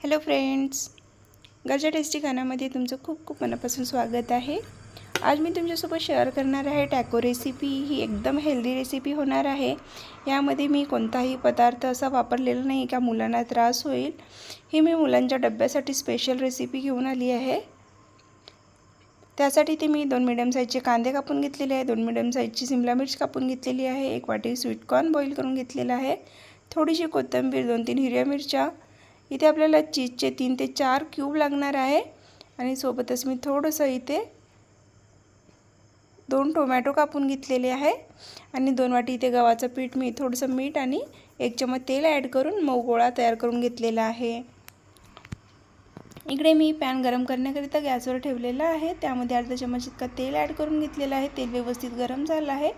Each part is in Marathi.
हॅलो फ्रेंड्स गरजा टेस्टी खाण्यामध्ये तुमचं खूप खूप मनापासून स्वागत आहे. आज मी तुमच्यासोबत शेअर करणार आहे टॅको रेसिपी. ही एकदम हेल्दी रेसिपी होणार आहे. यामध्ये मी कोणताही पदार्थ असा वापरलेला नाही का मुलांना त्रास होईल. ही मी मुलांच्या डब्यासाठी स्पेशल रेसिपी घेऊन आली आहे. त्यासाठी ते मी दोन मिडियम साईजचे कांदे कापून घेतलेले आहे. दोन मिडियम साईजची सिमला मिर्च कापून घेतलेली आहे. एक वाटी स्वीटकॉर्न बॉईल करून घेतलेला आहे. थोडीशी कोथिंबीर दोन तीन हिरव्या मिरच्या इथे आपल्याला चीजचे तीन ते चार क्यूब लागणार आहे. आणि सोबतच मी थोडंसं इथे दोन टोमॅटो कापून घेतलेले आहे. आणि दोन वाटी इथे गव्हाचं पीठ मी थोडंसं मीठ आणि एक चमच तेल ॲड करून मऊ गोळा तयार करून घेतलेला आहे. इकडे मी पॅन गरम करण्याकरिता गॅसवर ठेवलेला आहे. त्यामध्ये अर्धा चमच इतका तेल ॲड करून घेतलेलं आहे. तेल व्यवस्थित गरम झालं आहे.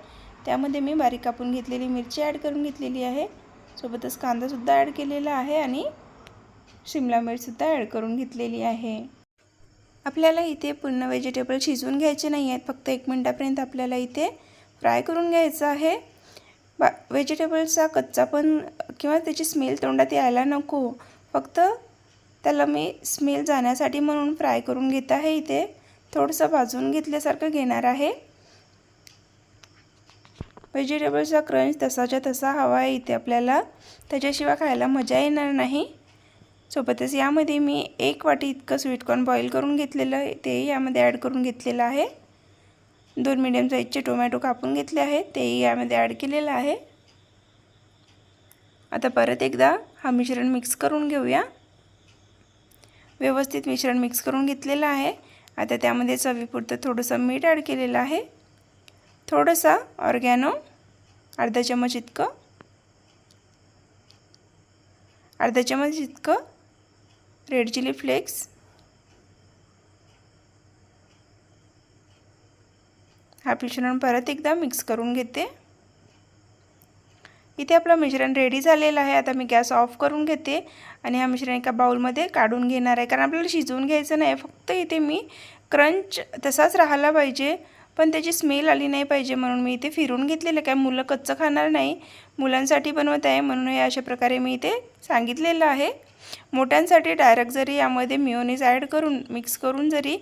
त्यामध्ये मी बारीक कापून घेतलेली मिरची ॲड करून घेतलेली आहे. सोबतच कांदासुद्धा ॲड केलेला आहे आणि शिमला मिरचसुद्धा ॲड करून घेतलेली आहे. आपल्याला इथे पूर्ण व्हेजिटेबल शिजवून घ्यायचे नाही आहेत. फक्त एक मिनटापर्यंत आपल्याला इथे फ्राय करून घ्यायचं आहे. बा व्हेजिटेबलचा कच्चा पण किंवा त्याची स्मेल तोंडात यायला नको. फक्त त्याला मी स्मेल जाण्यासाठी म्हणून फ्राय करून घेत आहे इथे. थोडंसं भाजून घेतल्यासारखं घेणार आहे. व्हेजिटेबल्सचा क्रंच तसाच्या तसा हवा आहे इथे आपल्याला. त्याच्याशिवाय खायला मजा येणार नाही. सोबतच यामध्ये मी एक वाटी इतकं स्वीटकॉर्न बॉईल करून घेतलेलं आहे. तेही यामध्ये ॲड करून घेतलेलं आहे. दोन मिडियम साईजचे टोमॅटो कापून घेतले आहे तेही यामध्ये ॲड केलेलं आहे. आता परत एकदा हा मिश्रण मिक्स करून घेऊया. व्यवस्थित मिश्रण मिक्स करून घेतलेलं आहे. आता त्यामध्ये चवीपुरतं थोडंसं मीठ ॲड केलेलं आहे. थोडंसं ऑर्गॅनो अर्धा चमच इतकं. अर्धा चमच इतकं रेड चिली फ्लेक्स. हा मिश्रण परत एकदा मिक्स करून घेते. इथे आपलं मिश्रण रेडी झालेलं आहे. आता मी गॅस ऑफ करून घेते आणि हा मिश्रण एका बाउलमध्ये काढून घेणार आहे. कारण आपल्याला शिजवून घ्यायचं नाही. फक्त इथे मी क्रंच तसाच राहायला पाहिजे. पण त्याची स्मेल आली नाही पाहिजे म्हणून मी इथे फिरून घेतलेलं. काय मुलं कच्चं खाणार नाही. मुलांसाठी बनवत आहे म्हणून हे अशा प्रकारे मी इथे सांगितलेलं आहे. मोठ्यांसाठी डायरेक्ट जरी यामध्ये मिओनीज ॲड करून मिक्स करून जरी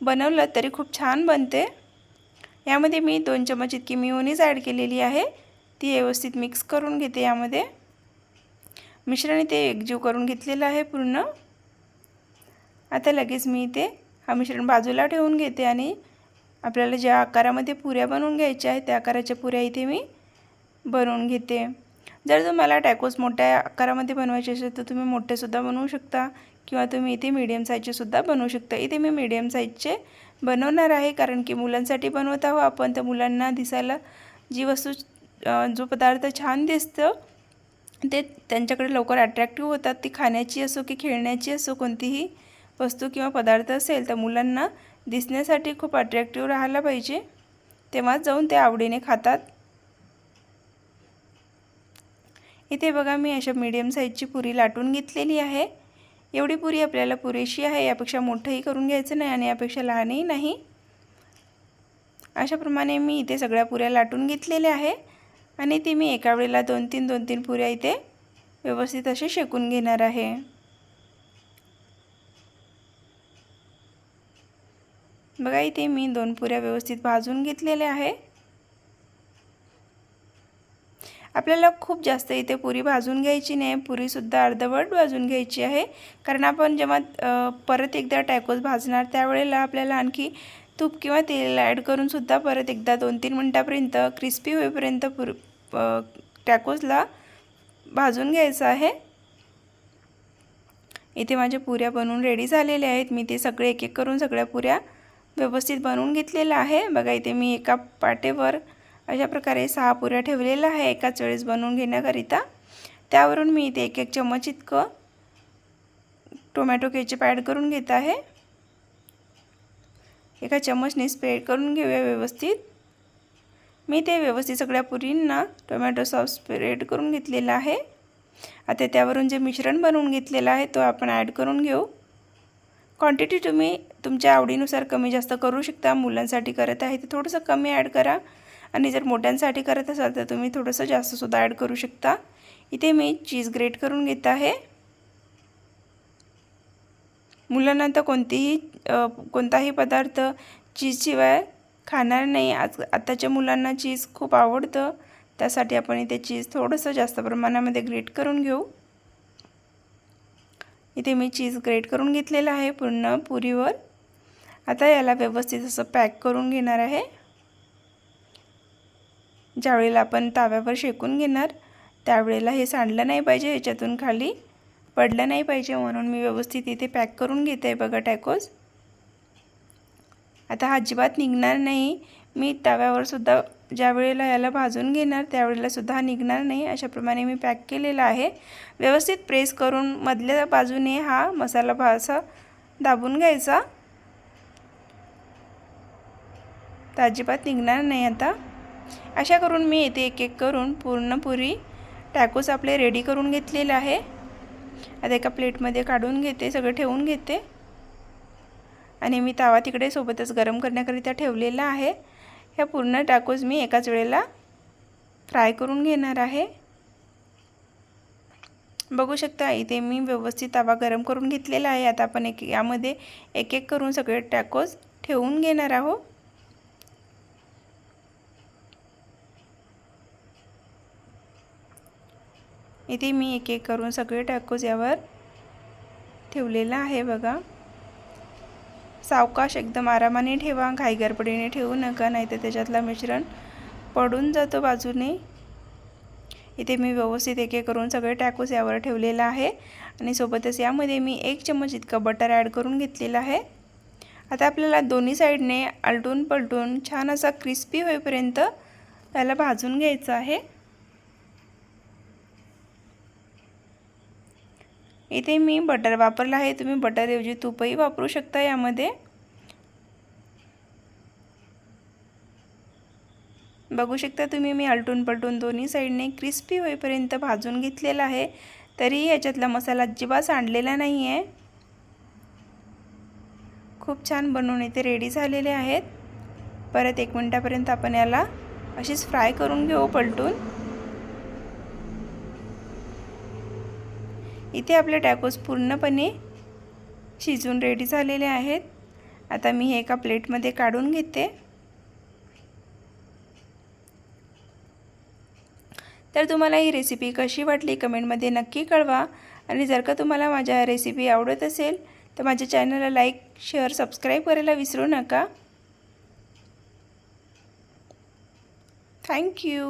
बनवलं तरी खूप छान बनते. यामध्ये मी दोन चमच इतकी मिओनीज ॲड केलेली आहे. ती व्यवस्थित मिक्स करून घेते यामध्ये. मिश्रण इथे एकजीव करून घेतलेलं आहे पूर्ण. आता लगेच मी इथे हा मिश्रण बाजूला ठेवून घेते आणि आपल्याला ज्या आकारामध्ये पुऱ्या बनवून घ्यायच्या आहेत त्या आकाराच्या पुऱ्या इथे मी बनवून घेते. जर तुम्हाला टॅकोस मोठ्या आकारामध्ये बनवायचे असेल तर तुम्ही मोठेसुद्धा बनवू शकता किंवा तुम्ही इथे मीडियम साईजचेसुद्धा बनवू शकता. इथे मी मीडियम साईजचे बनवणार आहे कारण की मुलांसाठी बनवत आहो आपण. तर मुलांना दिसायला जी वस्तू जो पदार्थ छान दिसतं ते त्यांच्याकडे लवकर अट्रॅक्टिव्ह होतात. ती खाण्याची असो की खेळण्याची असो कोणतीही वस्तू किंवा पदार्थ असेल तर मुलांना दिसण्यासाठी खूप अट्रॅक्टिव्ह राहायला पाहिजे. तेव्हाच जाऊन ते आवडीने खातात. इथे बघा मी अशा मीडियम साईजची पुरी लाटून घेतलेली आहे. एवढी पुरी आपल्याला पुरेशी आहे यापेक्षा मोठंही करून घ्यायचं नाही आणि यापेक्षा लहानही नाही. अशाप्रमाणे मी इथे सगळ्या पुऱ्या लाटून घेतलेल्या आहे आणि ती मी एका वेळेला दोन तीन दोन तीन पुऱ्या इथे व्यवस्थित असे शेकून घेणार आहे. बघा इथे मी दोन पुऱ्या व्यवस्थित भाजून घेतलेल्या आहे. आपल्याला खूप जास्त इथे पुरी भाजून घ्यायची नाही पुरीसुद्धा अर्धवट भाजून घ्यायची आहे. कारण आपण जेव्हा परत एकदा टॅकोज भाजणार त्यावेळेला आपल्याला आणखी तूप किंवा तेल ॲड करूनसुद्धा परत एकदा दोन तीन मिनटापर्यंत क्रिस्पी होईपर्यंत पुर टॅकोजला भाजून घ्यायचं आहे. इथे माझ्या पुऱ्या बनवून रेडी झालेल्या आहेत. मी ते सगळे एक एक करून सगळ्या पुऱ्या व्यवस्थित बनवून घेतलेलं आहे. बघा इथे मी एका पाटेवर अशा प्रकारे सहा पुऱ्या ठेवलेल्या आहे. एकाच वेळेस बनवून घेण्याकरिता. त्यावरून मी इथे एक एक चमच इतकं टोमॅटो केचप ॲड करून घेत आहे. एका चमचने स्प्रेड करून घेऊया व्यवस्थित. मी ते व्यवस्थित सगळ्या पुरींना टोमॅटो सॉस स्प्रेड करून घेतलेला आहे. आता त्यावरून जे मिश्रण बनवून घेतलेलं आहे तो आपण ॲड करून घेऊ. क्वांटिटी तुम्ही तुमच्या आवडीनुसार कमी जास्त करू शकता. मुलांसाठी करत आहे तर थोडंसं कमी ॲड करा. आणि जर मोठ्यांसाठी करत असाल तर तुम्ही थोडंसं जास्तसुद्धा ॲड करू शकता. इथे मी चीज ग्रेट करून घेत आहे. मुलांना तर कोणतीही कोणताही पदार्थ चीजशिवाय खाणार नाही. आज आत्ताच्या मुलांना चीज खूप आवडतं. त्यासाठी आपण इथे चीज थोडंसं जास्त प्रमाणामध्ये ग्रेट करून घेऊ. इथे मी चीज ग्रेट करून घेतलेलं आहे पूर्ण पुरीवर. आता याला व्यवस्थित असं पॅक करून घेणार आहे. ज्यावेळेला आपण ताव्यावर शेकून घेणार त्यावेळेला हे सांडलं नाही पाहिजे याच्यातून खाली पडलं नाही पाहिजे म्हणून मी व्यवस्थित इथे पॅक करून घेते बघा टॅकोज आता हा अजिबात निघणार नाही. मी तव्यावरसुद्धा ज्या वेळेला याला भाजून घेणार त्यावेळेला सुद्धा निघणार नाही अशाप्रमाणे मी पॅक केलेला आहे. व्यवस्थित प्रेस करून मधल्या बाजूने हा मसाला भासा दाबून घ्यायचा. तर अजिबात निघणार नाही आता. अशा करून मी येथे एक एक करून पूर्ण पुरी टॅकोस आपले रेडी करून घेतलेले आहे. आता एका प्लेटमध्ये काढून घेते सगळं ठेवून घेते. आणि मी तावा तिकडे सोबतच गरम करण्याकरिता ठेवलेला आहे. ह्या पूर्ण टाकोज मी एकाच वेळेला फ्राय करून घेणार आहे. बघू शकता इथे मी व्यवस्थित तवा गरम करून घेतलेला आहे. आता आपण एक यामध्ये एक एक करून सगळे टॅकोज ठेवून घेणार आहोत. इथे मी एक एक करून सगळे टॅकोज यावर ठेवलेलं आहे बघा. सावकाश एकदम आरामाने ठेवा घाईगरपडीने ठेवू नका नाही तर त्याच्यातलं मिश्रण पडून जातो बाजूने. इथे मी व्यवस्थित एक एक करून सगळे टॅकोस यावर ठेवलेलं आहे आणि सोबतच यामध्ये मी एक चम्मच इतकं बटर ॲड करून घेतलेलं आहे. आता आपल्याला दोन्ही साईडने आलटून पलटून छान असा क्रिस्पी होईपर्यंत त्याला भाजून घ्यायचं आहे. इथे मी बटर वापरलं आहे. तुम्ही बटरऐवजी तूपही वापरू शकता यामध्ये. बघू शकता तुम्ही मी आलटून पलटून दोन्ही साईडने क्रिस्पी होईपर्यंत भाजून घेतलेला आहे. तरीही याच्यातला मसाला अजिबात सांडलेला नाही आहे खूप छान बनवून इथे रेडी झालेले आहेत. परत एक मिनटापर्यंत आपण याला अशीच फ्राय करून घेऊ पलटून. इथे आपले टॅकोस पूर्णपणे शिजून रेडी झालेले आहेत. आता मी हे एका प्लेटमध्ये काढून घेते. तर तुम्हाला ही रेसिपी कशी वाटली कमेंटमध्ये नक्की कळवा. आणि जर का तुम्हाला माझ्या रेसिपी आवडत असेल तर माझ्या चॅनलला लाईक शेअर सबस्क्राईब करायला विसरू नका. थँक्यू